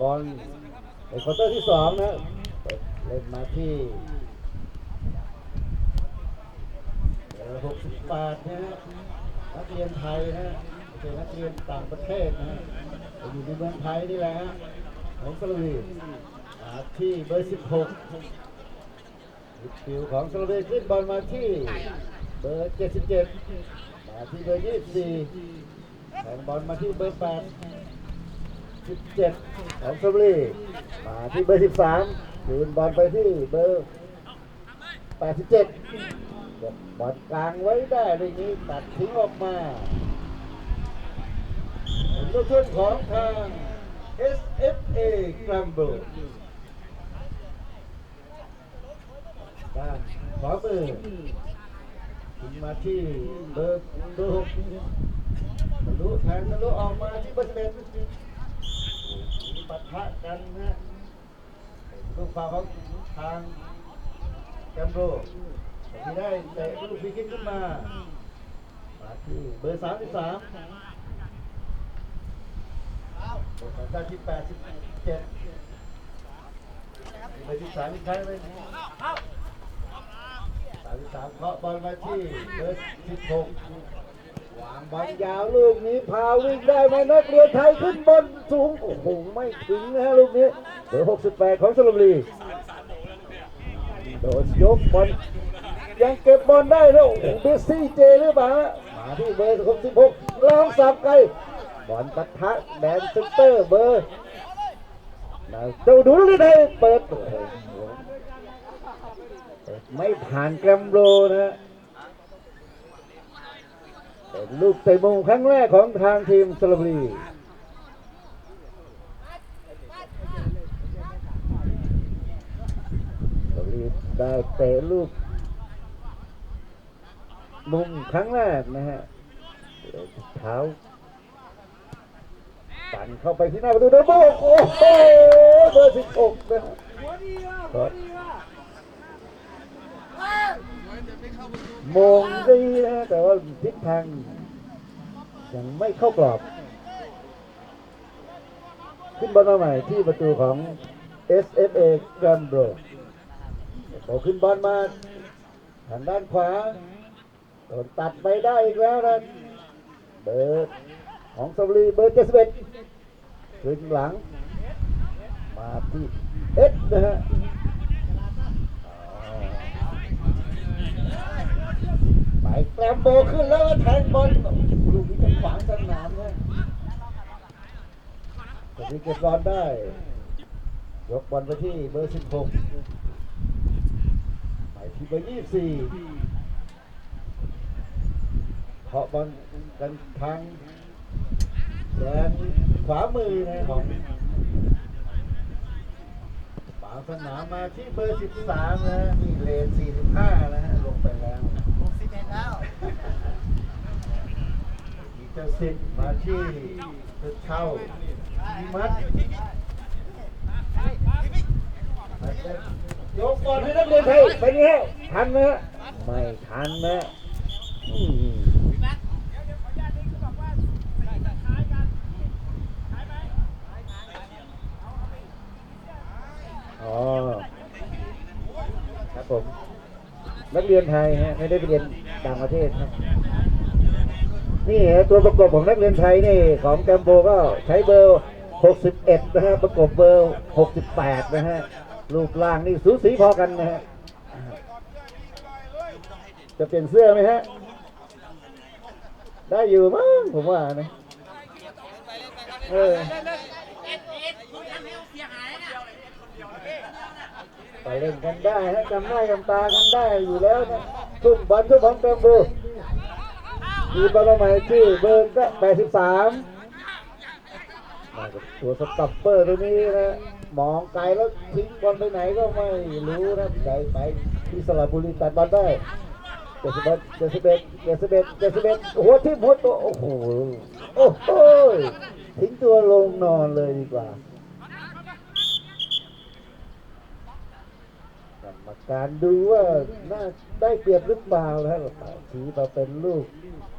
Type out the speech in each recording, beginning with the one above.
บอลในควอเตอร์ที่สองนะเล่นมาที่หกสิบแปดนะฮะนักเรียนไทยนะฮะไม่ใช่นักเรียนต่างประเทศนะฮะอยู่ในเมืองไทยนี่แหละฮะของสลวีที่เบอร์สิบหกคิวของสลวีขึ้นบอลมาที่เบอร์เจ็ดสิบเจ็ดมาที่เบอร์ยี่สิบสี่แทงบอลมาที่เบอร์แปด 17ของชลบุรีมาที่เบอร์ 13คืนบอลไปที่เบอร์ 87เก็บบอลกลางไว้ได้เลยนี้ตัดทิ้งออกมาเป็นลูกทุ่นของทาง SFA g r a m b l e ด้านขวามือถึงมาที่เบอร์เบอร์หกทะลุแทงทะลุออกมาที่เบอร์สิบเอ็ด ปะทะกันนะลูกฟาวของทางแกมโรที่ได้เตะลูกฟรีคิกขึ้นมามาที่เบอร์สามสิบสามเบอร์สามสิบแปดสิบเจ็ดเบอร์สิบสามอีกครั้งหนึงสามสิบสามเคาะบอลมาที่เบอร์สิบหก บอลยาวลูกนี้พาวิ่งได้ไหมนักเรียนไทยขึ้นบนสูงโอ้โหไม่ถึงนะฮะลูกนี้เบอร์68 ของสระบุรีโดนยกบอลยังเก็บบอลได้แล้วโอ้โหเบสซี่เจหรือเปล่ามาที่เบอร์66ลองสับไกลบอลปะทะแดนเซนเตอร์เบอร์เจ้าดูลูกนี้ไทยเปิดไม่ผ่านแกรมโรนะ เป็นลูกเตะมุมครั้งแรกของทางทีมสระบุรีสระบุรีได้เตะลูกมุมครั้งแรกนะฮะเท้าปั่นเข้าไปที่หน้าประตูเดโบกโอ้โหเบอร์สิบหกนะฮะ มงดีนะแต่ว่าทิศทางยังไม่เข้ากรอบ ขึ้นบอลมาใหม่ที่ประตูของ SFA g r a m b r o โอขึ้นบอลมาทางด้านขวาโดนตัดไปได้อีกแล้วนะเบอร์ของสวรีเบอร์71ขึ้นหลัง มาที่เอสนะฮะอ๋อ ไปแกรมโบขึ้นแล้วก็แทงบอลลูกนี้จะขวางสนามนะแต่ที่เก็บบอลได้ ยกบอลไปที่เบอร์16ไปที่เบอร์24เคาะบอลกันทางแดนขวามือนะของปางสนามมาที่เบอร์ 13 นะนี่เลน 45 นะฮะลงไปแล้ว แล้วมีเจ้าสิทธิ์มาที่ตึกเช่ามีมัดยกบอลให้นักเรียนไทยเป็นไงทันไหมไม่ทันนะอืมอ๋อ ครับผม นักเรียนไทยฮะไม่ได้ไปเรียน ต่างประเทศครับ นี่ฮะตัวประกบของนักเรียนไทยนี่ของแกมโบก็ใช้เบอร์ 61 นะฮะประกบเบอร์ 68 นะฮะรูปร่างนี่สูสีพอกันนะฮะจะเปลี่ยนเสื้อไหมฮะ ได้อยู่มั้งผมว่านะเออไปเล่นกันได้ฮะจำได้จำตากันได้อยู่แล้วนะ ทุกบอลทุกของแกมโบมีบอลใหม่ชื่อเบอร์แปดสิบสามตัวสต็อปเปอร์ตัวนี้นะมองไกลแล้วทิ้งบอลไปไหนก็ไม่รู้นะไกลไปที่สระบุรีตัดบอลได้เจสิบเอ็ดเจสิบเอ็ดเจสิบเอ็ดเจสิบเอ็ดหัวทิ่มหัวตัวโอ้โหโอ้โหทิ้งตัวลงนอนเลยดีกว่า การดูว่าน่าได้เปรียบหรือเปล่านะชี้มาเป็นลูก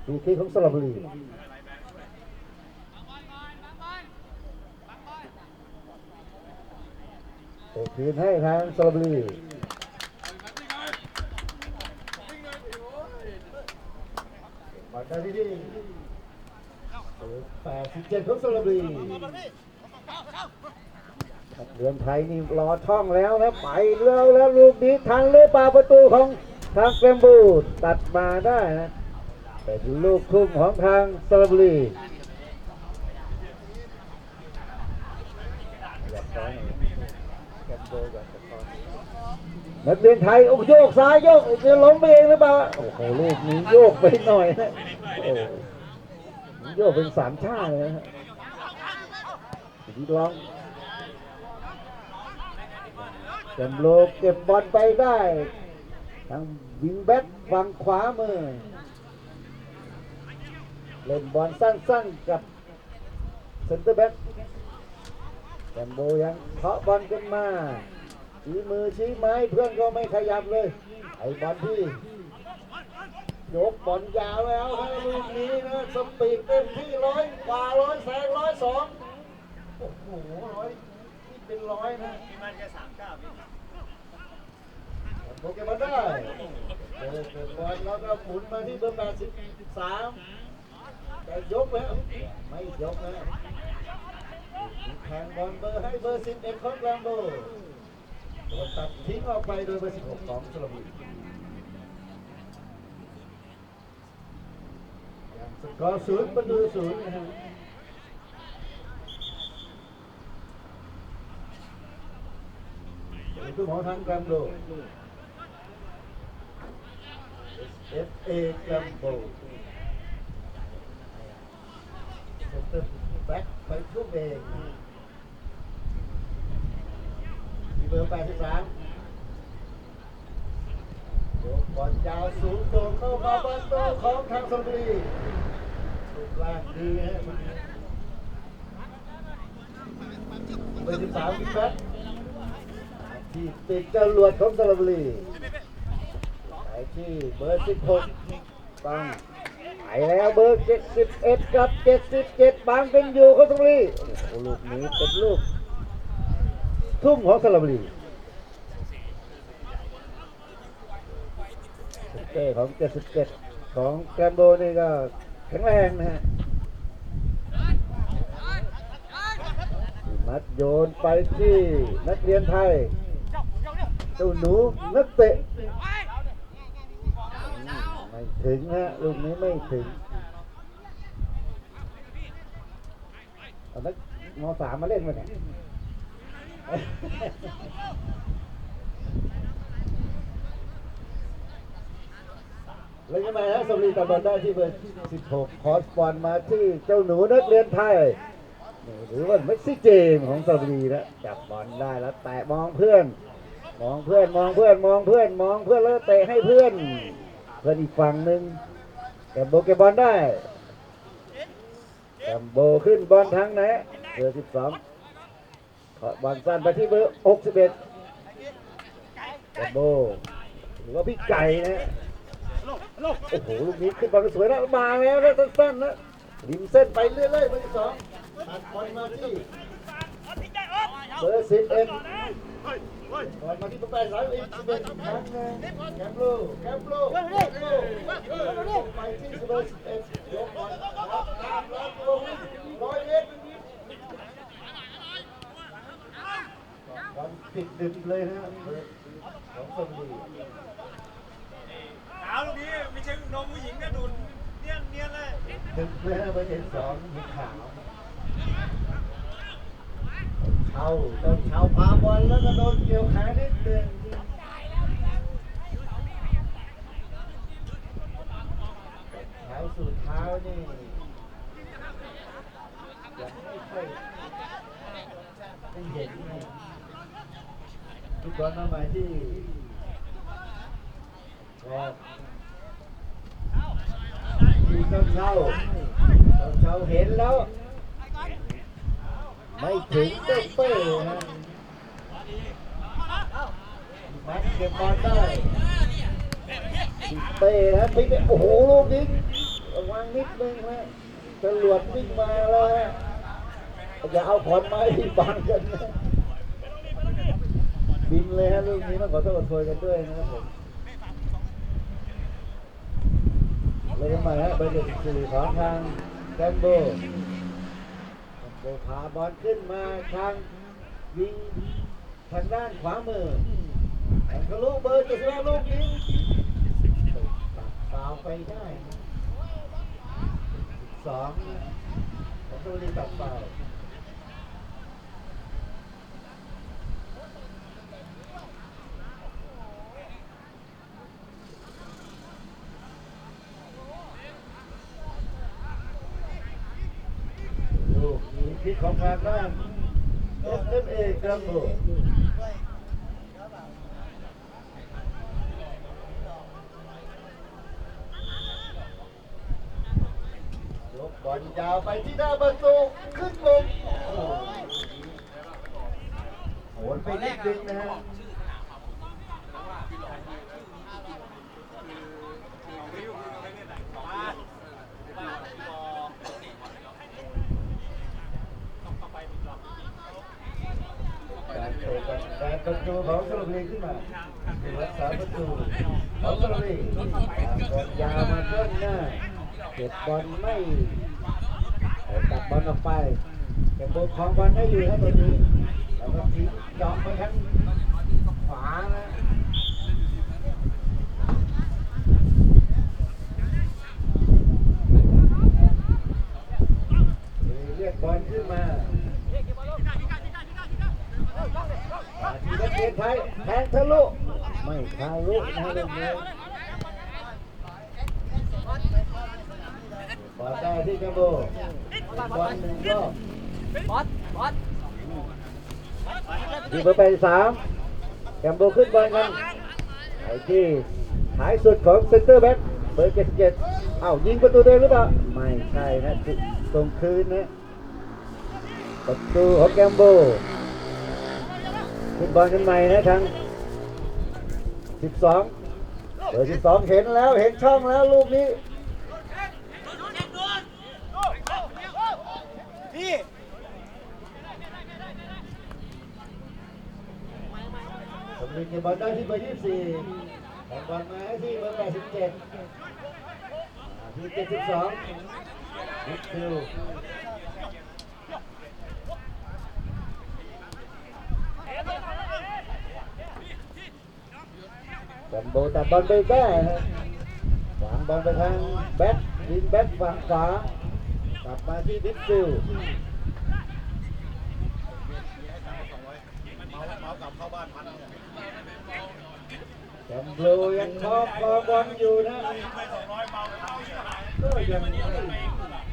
ดีคีของสระบุรีตกคืนให้ทางสระบุรีมาได้ที่นี่แปดสิบเจ็ดของสระบุรี เรือนไทยนี่รอช่องแล้วนะไปแล้วแล้วลูกนี้ทันเลยปาประตูของทางแกรมบูตัดมาได้นะเป็นลูกทุ่มของทางสระบุรีนักเรียนไทยโอ้โยกซ้ายโยกจะล้มไปเองหรือเปล่าโอ้โหลูกนี้โยกไปหน่อยนะโอ้โยกเป็นสามชาติเลยนะฮะที่ร้อง จำโลกเก็บบอลไปได้ทางวิงแบ็คฝั่งขวามือ เล่นบอลสั้นๆกับเซนเตอร์แบ็กแกมโบยังเคาะบอลขึ้นมาชี้มือชี้ไม้เพื่อนก็ไม่ขยับเลย ไอ้บอลที่ยกบอลยาวแล้วให้ลูกนี้นะสปีดเต็มที่ร้อยกว่าร้อยแสงร้อยสองโอ้โหร้อยนี่เป็นร้อยนะพี่มันแค่สามเก้า โปเกมอนได้เปิดเปิดบอลแล้วก็หมุนมาที่เบอร์แปดสิบสามแต่ยกแล้วไม่ยกนะแทงบอลเบอร์ให้เบอร์สิบเอ็ดของแรมโบโดนตัดทิ้งออกไปโดยเบอร์สิบหกของสระบุรียังสกอร์ศูนย์ประตูศูนย์นะฮะตัวของทางแรมโบ F A แรมโบเซนเตอร์แบ็คไปช่วงเองมีเบอร์83โยกบอลยาวสูงโด่งเข้ามาบอลโตของทางสระบุรีรูปร่างดีฮะเบอร์13มีแบ็คที่ติดจรวดของสระบุรี ไปที่เบอร์สิบหกบังไปแล้วเบอร์เจ็ดสิบเอ็ดกับเจ็ดสิบเจ็ดบังเป็นอยู่เขาตรงนี้โอ้ลูกนี้เป็นลูก ทุ่มของสระบุรีสเต้ของเจ็ดสิบเจ็ดของแกรมโบนี่ก็แข็งแรงนะฮะมัดโยนไปที่นักเรียนไทยเจ้าหนูนักเตะ ไม่ถึงฮะลูกนี้ไม่ถึงเอานักมสามมาเล่นมาเนี่ยแล้วยังไงฮะสมรีตบอลได้ที่เบอร์ 16 คอสบอลมาที่เจ้าหนูนักเรียนไทย หรือว่าเมสซี่เจมของสมรีนะจับบอลได้แล้ว แตะมองเพื่อน มองเพื่อนมองเพื่อนมองเพื่อนมองเพื่อนแล้วเตะให้เพื่อน พื่อนอีกฝั่งหนึ่งแกมโบเก็บบอลได้แกมโบขึ้นบอลทางไหนเบอร์สิบสองขอบอลสั้นไปที่เบอร์หกสิบเอ็ดแกมโบหรือว่าพี่ไก่นะโอ้โหลูกนี้ขึ้นบอลสวยแล้วมาแล้วแล้วสั้นๆนะริมเส้นไปเรื่อยๆเบอร์สิบสองตัดบอลมาที่เบอร์สิบเอ็ด บอลมาที่ตัวแปดสายอีกสิบเอ็ดครั้งหนึงแคมป์ลูแคมป์ลูแคมป์ลูไปที่สิบเอ็ดสิบเอ็ดยกบอลรับตามรับลงร้อยเมตรบอลติดดึกเลยนะของชลบุรีขาวลูกนี้ไม่ใช่นมผู้หญิงนะดูดเนียนเนียนเลยดึกเลยนะเบอร์เจ็ดสองมีขาว เช้าเจ้าเช้าพาบอลแล้วก็โดนเกี่ยวขานิดเดียวเท้าสู่เท้านี่ยังไม่ค่อยได้เห็นนะทุกคนมาใหม่ที่ก็ที่เจ้าเช้าเจ้าเช้าเห็นแล้ว ไม่ถึงเต้เป้นะมัดเก็บบอลได้เป้นะพลิกไปโอ้โหลูกนี้ระวังนิดนึงนะจรวดวิ่งมาแล้วฮะอย่าเอาขอนไม้ที่บังกันนะบินเลยฮะลูกนี้ต้องขอโทษโทยกันด้วยนะครับผมเลยกันใหม่ฮะเบอร์เจ็ดสิบสี่ของทางแกมโบ โบพาบอลขึ้นมาทางยิงทางด้านขวามือแองกะลุเบอร์เจ็ดสิบห้าลูกนี้ตัดฟาวไปได้สองของตัวนี้ตัดฟาวก มีพิษขางด้านเอสเอ็มเอกระโดดยกบอลยาวไปที่หน้าประตูขึ้นลงโอ้โหโหนไปนิดนึงนะฮะ การเตะกันการ ประตูของสระบุรีขึ้นมาเป็นรักษาประตูของสระบุรีบอลยาวมาต้นหน้าเก็บบอลไม่ตัดบอลออกไปเก็บบอลของบอลได้อยู่ครับตรงนี้แล้วก็ทิ้งจาะไปทางขวานะเรียกบอลขึ้นมา ทีนักเรียนไทยแทงทะลุ ไม่ทะลุนะลูกนี้บอลได้ที่กัมโบบอลหนึ่งรอบบอสบอสดีเบอร์ไปสามกัมโบขึ้นบอลกันไอ้ที่หายสุดของเซนเตอร์แบ็คเบอร์เจ็ดเจ็ดเอ้ายิงประตูเดินหรือเปล่า ไม่ใช่นะตรงคืนนะประตูของแกมโบขึ้นบอลกันใหม่นะทาง 12เบอร์12เห็นแล้วเห็นช่องแล้วลูกนี้พี่สมรินเก็บบอลได้ที่เบอร์24แข่งบอลมาให้ที่เบอร์87อ่าที่72นิดคิวจัม โบตัดบอลไปได้ฮะวางบอลไปทางแบ็คยิงแบ็คฝั่งขวากลับมาที่ดิฟฟิลแชมโลยังครอบครองบอลอยู่นะก็ยัง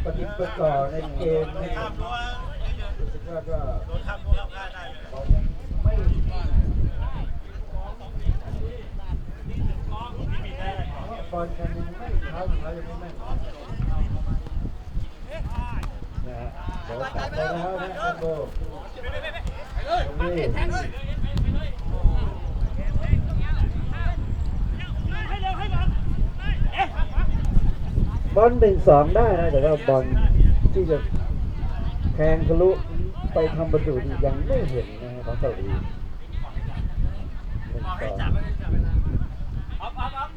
ปฏิปต่อในเกมนะข้ามรั้วรู้สึกว่าก็ บอลเป็นสองได้นะแต่ว่าบอลที่จะแทงทะลุไปทำประตูยังไม่เห็นนะฮะของเกาหลีเป็นสอง อ๊อฟอ๊อฟอ๊อฟ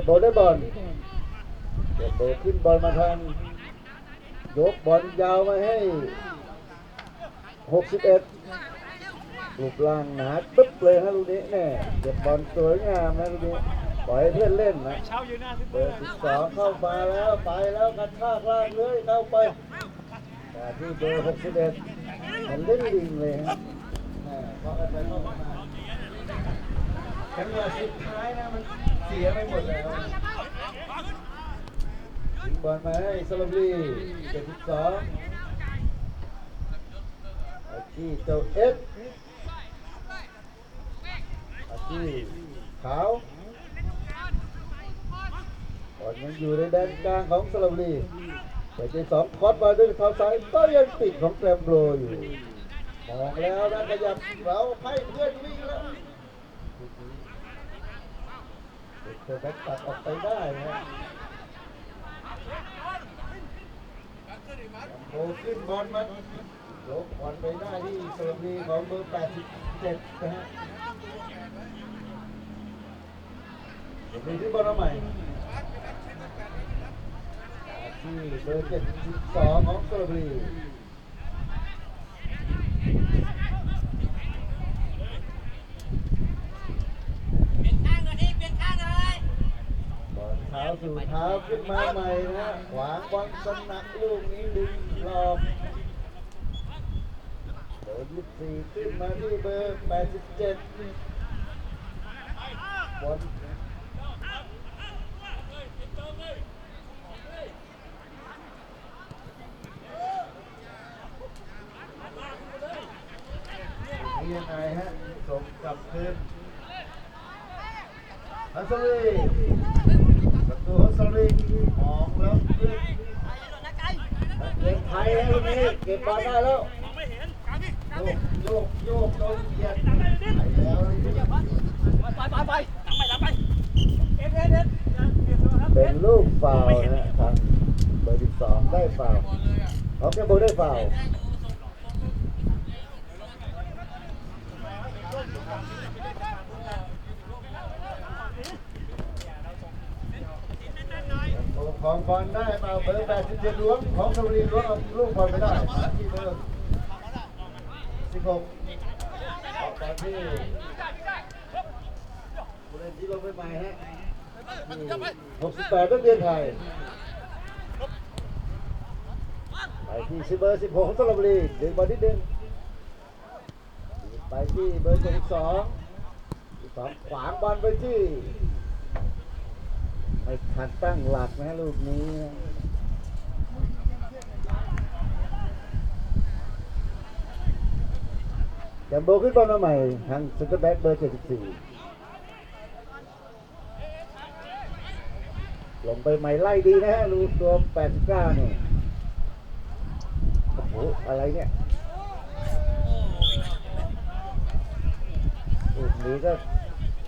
เดี๋ยวโบได้บอลเดี๋ยวโบขึ้นบอลมาทางยกบอลยาวมาให้ 61รูปร่างหนาปึ๊บเลยฮะลูกนี้แน่เก็บบอลสวยงามนะลูกนี้ปล่อยให้เพื่อนเล่นนะเบอร์สิบสองเข้ามาแล้วไปแล้วกระชากล่างเลยเข้าไปแต่ที่เบอร์หกสิบเอ็ดมันเล่นลิงเลยฮะแม่เพราะอะไรเข้ามาจังหวะสุดท้ายนะมัน เสียไปหมดแล้วยิงบอลมาให้สลับลีเจ็ดสิบสองอาชีเจ้าเอสอาชีขาวบอลยังอยู่ในแดนกลางของสระบุรีแต่เจสองคอสมาด้วยเท้าซ้ายก็ยังติดของแกรมโบรอยู่มองแล้วนะขยับเราให้เพื่อนวิ่งแล้ว เด็กเธอแบ็กตัดออกไปได้นะโบขึ้นบอลมายกบอลไปหน้ที่เซอร์วีของเบอร์ 87 นะฮะเซอร์วีที่บอลใหม่ที่เบอร์ 72 ของเซอร์วี เป็นข้างหน่อยดิเป็นข้างหน่อย บอลเท้า สู่เท้าขึ้นมาใหม่นะขวางบอลสนักลูกนี้ดึงหลอกเบอร์24ขึ้นมาที่เบอร์87บอลนี่ยังไงฮะส่งกลับคืนฮัสซารีประ ตูฮัสซารีมองแล้วเล่นไทยแล้วนี้เก็บบอลได้แล้วเห็นลางนี่กลางโยกโยกโยกเหยียดไปแล้วลูกนี้ไปไปไปหลังไปหลังไปเอ็ดเอ็ดเอ็ดเป็นลูกฟาวนะฮะทางเบอร์12ได้ฟาวล์เอาแกมโบได้ฟาว ของบอลได้มาเบอร์87ล้วงของสวีล้วงเอาลูกบอลไปได้ที่เบอร์16ออกบอลที่ผู้เล่นที่ลงไปใหม่ฮะ68ก็เดือนไทยไปที่สิบเบอร์16ของสระบุรีดึงบอลนิดนึงไปที่เบอร์72สองขวางบอลไปที่ ไม่ทันตั้งหลักนะลูกนี้แจมโบขึ้นบอลมาใหม่ ทางซ็นเตอร์แบ็กเบอร์ 74 ลงไปใหม่ไล่ดีนะฮะลูกตัว 89นี่โอ้โห อะไรเนี่ยลูกนี้ก็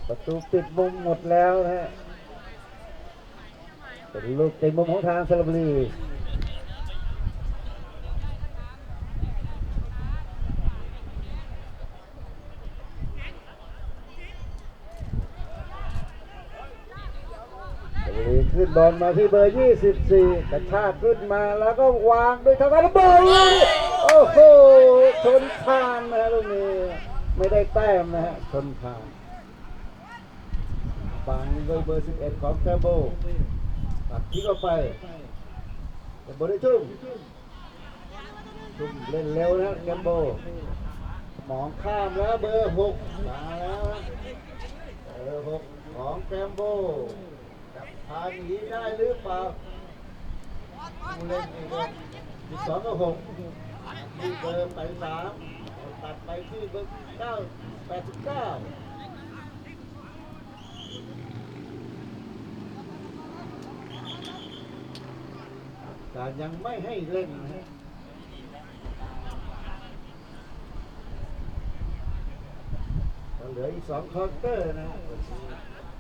ประตูปิดมุมหมดแล้วนะฮะ เป็นลูกเต็มมุมของทางสระบุรีสระบุรีขึ้นบอลมาที่เบอร์ 24กระชากขึ้นมาแล้วก็วางด้วยทางการระเบิดโอ้โห ชนคานนะฮะลูกนี้ ไม่ได้แต้มนะฮะ ชนคานฟังโดยเบอร์ 11 ของแคมโบ ตัดทิ้งออกไปแกมโบได้ชุ่มชุ่มเล่นเร็วนะแกมโบมองข้ามแล้วเบอร์หกมาแล้วนะเบอร์หกของแกมโบจับพาหนีได้หรือเปล่าผู้เล่นนี่ก็สิบสองกับหกที่เบอร์แปสามตัดไปที่เบอร์เก้าแปดสิบเก้า การยังไม่ให้เล่นนะฮะเหลืออีกสองคอร์เตอร์นะ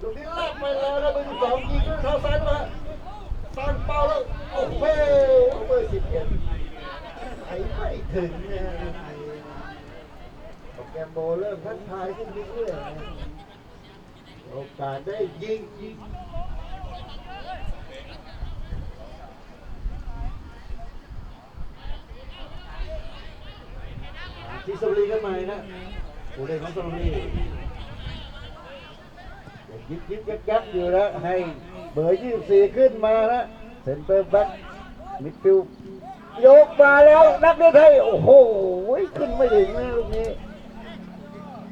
ลูกนี้ลากไปแล้วนะเบอร์สองยิงด้วยเท้าซ้ายมาตั้งเป้าแล้ว โอ้โหเบอร์สิบเอ็ดไอ้ไม่ถึงนะโปรแกรมโบเริ่มทักทายขึ้นเรื่อยๆนะโอกาสได้ยิง ที่สรีกันใหม่นะผู้เล่นของสรียิบยิบยักยักอยู่แล้วให้เบอร์ยี่สี่ขึ้นมานะเซนเตอร์แบ็กมิดฟิลยกมาแล้วนักเล่นไทยโอ้โหขึ้นไม่ถึงนะลูกนี้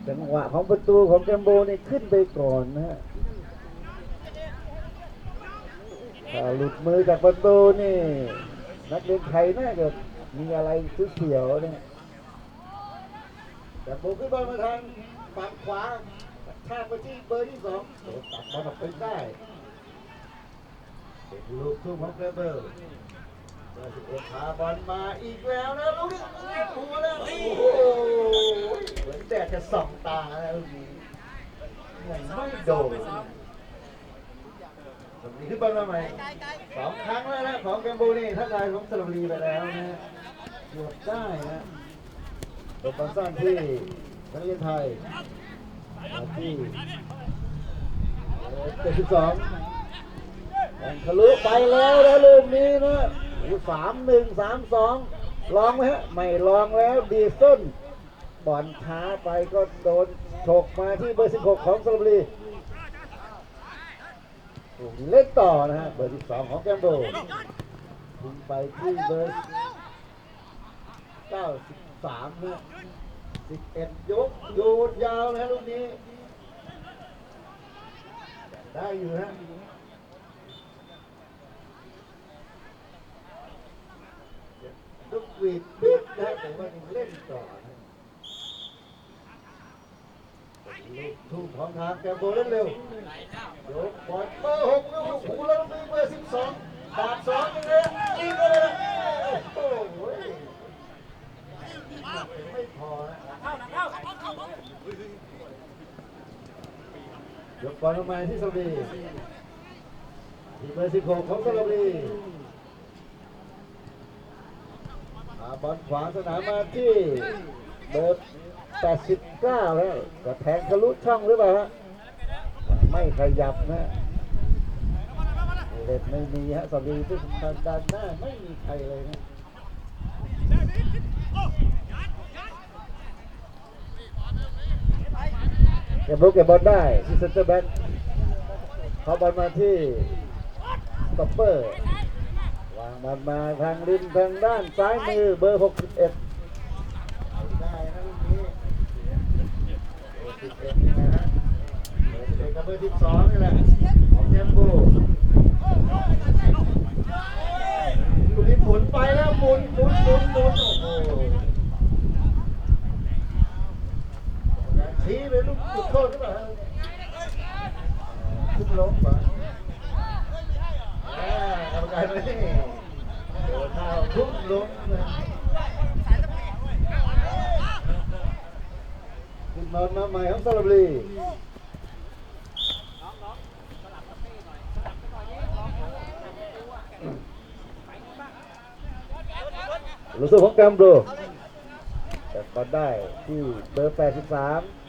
จังหวะของประตูของแกมโบนี่ขึ้นไปก่อนนะฮะถ้าหลุดมือจากประตูนี่ นักเล่นไทยน่าจะมีอะไรเสียวเนี่ย แต่ผมขึ้นบอลมาทางฝั่งขวาทางไปที่เบอร์ที่สองโดนตัดบอลออกไปได้เป็นลูกทุ่มของเกรเบลเบอร์สิบเอ็ดพาบอลมาอีกแล้วนะลูกนี้หัวแล้วโอ้โหเหมือนแดดจะส่องตาแล้วลูกนี้ไม่โดนสมนีขึ้นบอลมาใหม่สองครั้งแล้วนะของแกมโบนี่ทักทายของสระบุรีไปแล้วนะเกือบได้นะ ตบบอลสั้นที่นักเรียนไทยที่เจ็ดสิบสองแข่งทะลุไปแล้วนะลูกนี้นะสามหนึ่งสามสองลองไหมฮะ ไม่ลองแล้วดีส้นบอลช้าไปก็โดนฉกมาที่เบอร์สิบหกของสระบุรีเล่นต่อนะฮะ เบอร์สิบสองของแกมโบทิ้งไปที่เบอร์เก้า สามนะสิบเอ็ดยกโยนยาวนะลูกนี้ ได้อยู่ฮะลูกวีดปิดนะแต่ว่ายังเล่นต่อนะลูกทุ่งของทางแกโบเล่นเร็ว ยกบอลเบอร์หกล้วหูแล้วมีเบอร์สิบสองดาบสองยังไงยิงเลยนะโอ้โหไม่พอนะ ยกบอลลงมาที่สระบุรีที่เบอร์สิบหกของสระบุรีอาบอลขวาสนามมาที่เบอร์แปดสิบเก้าแล้วก็แทงทะลุช่องหรือเปล่าฮะไม่ขยับนะเล็ดไม่มีฮะสวีที่ทางด้านหน้าไม่มีใครเลยนะ เก็บลูกเก็บบอลได้ที่เซนเตอร์แบ็กเขาบอลมาที่สต็อปเปอร์วางบอลมาทางริมทางด้านซ้ายมือเบอร์ 61ได้นะลูกนี้เบอร์11นะฮะเป็นกับเบอร์สิบสองนี่แหละของแชมพูลูกนี้หมุนไปแล้วหมุนหมุนหมุนหมุนโอ้โห ชี้เป็นลูกจุดโทษหรือเปล่าทุบล้มเหรออ่ากรรมการไม่โดนเท้าทุบล้มนะขึ้นบอลมาใหม่ของสระบุรีรู้สึกของแกมโบรแต่บอลได้ที่เบอร์ 83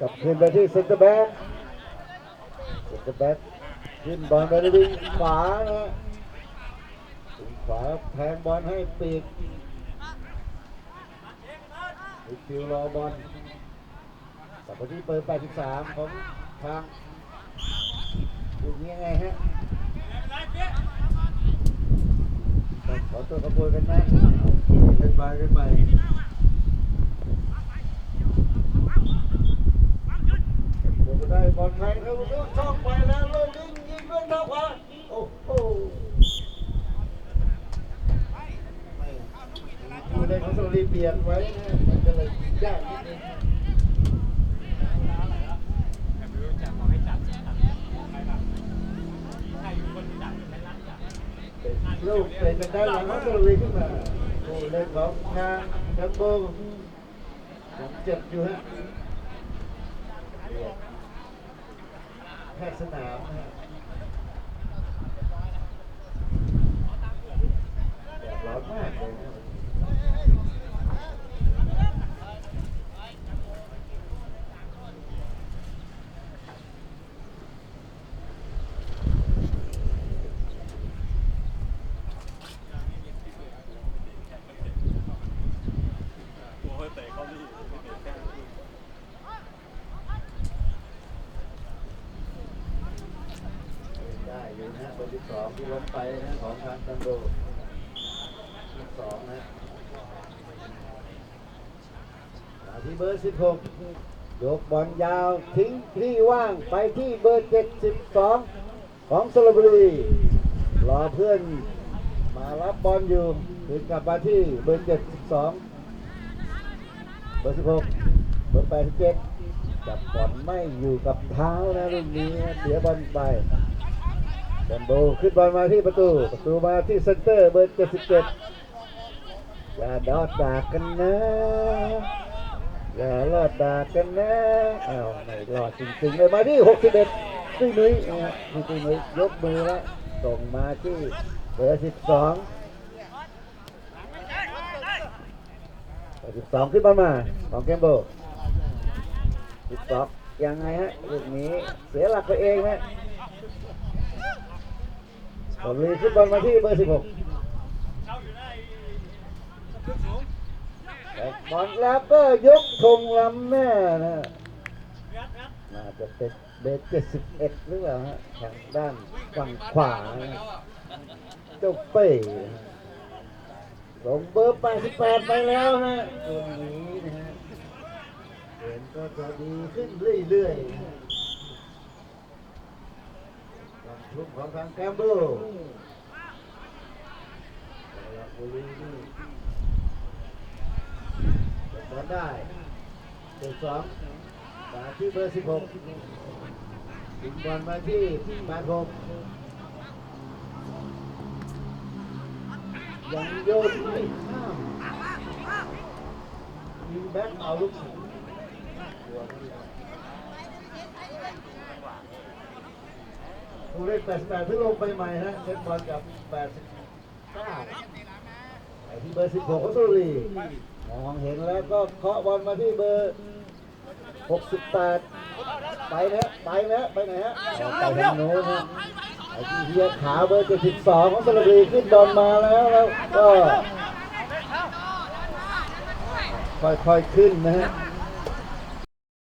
กับขึ้นไปที่เซนเตอร์แบ็กเซนเตอร์แบ็กขึ้นบอลไปที่วิ่งขวานะวิ่งขวาแทงบอลให้ปีกวิคิวรอบอลกับไปที่เบอร์ 83 ของทางดูนี้ยังไงฮะขอตัวขบวนกันนะเป็นไปกันไปผม ได้บอลไทยครับลูกช่องไปแล้วลูกยิงยิงด้วยเท้าขวาโอ้โหผู้เล่นของสุรีเปลี่ยนไว้นะมันก็เลยยากนิดนึงเป็นลูกเป็นกันได้หลังของสุรีขึ้นมาผู้เล่นของทางแชมโบยังเจ็บอยู่ฮะ แพทย์สนามนะฮะแดดร้อนมากเลยนะ ได้อยู่นะเบอร์ที่สองที่ล้มไปนะของทางตันโดที่สองนะที่เบอร์สิบหกยกบอลยาวทิ้งที่ว่างไปที่เบอร์เจ็ดสิบสองของสระบุรีรอเพื่อนมารับบอลอยู่ถึงกลับมาที่เบอร์เจ็ดสิบสองเบอร์สิบหกเบอร์แปดสิบเจ็ดจับบอลไม่อยู่กับเท้านะรุ่นนี้เสียบอลไป แบมโบขึ้นบอลมาที่ประตู ประตูมาที่เซนเตอร์เบอร์ 77 อย่าดอดดากกันนะ อย่าลอดดากกันนะอ้าวไม่รอดจริงๆเลยมาที่ 61ตุ้ยนุ้ยนะฮะที่ตุ้ยนุ้ยยกมือแล้วส่งมาที่เบอร์ 12เบอร์สิบสองขึ้นบอลมาของแกมโบสิบสองยังไงฮะลูกนี้เสียหลักไปเองฮะ ตอลีขึ้นบอลมาที่เบอร์สิบหกเข้าอยู่ได้ขึ้นสูงแต่บอลแล้วก็ยกธงลำหน้านะน่าจะเป็นเบอร์เจ็ดสิบเอ็ดหรือเปล่าฮะทางด้านฝั่งขวาเจ้าเป้ลงเบอร์แปดสิบแปดไปแล้วฮะตรงนี้นะฮะเกมก็จะดีขึ้นเรื่อยๆ นะฮะความทุกข์ของทางแกมเบลสระบุรีนี่เก็บบอลได้เบอร์สองมาที่เบอร์สิบหกยิงบอลมาที่แปดหกยังโยนไม่ข้ามยิงแบ็คเอาลูกสูง ตัวเขาดีผู้เล่น88เพิ่งลงไปใหม่ฮะเล่นบอลกับ89ไอที่เบอร์ 16ของสุรีมองเห็นแล้วก็เคาะบอลมาที่เบอร์ 68 ไปนะไปนะไปไหนฮะไปทางโน้นฮะไอ้ที่เฮียขาเบอร์ 72 ของสระบุรีขึ้นบอลมาแล้วแล้วก็ค่อยๆขึ้นนะฮะ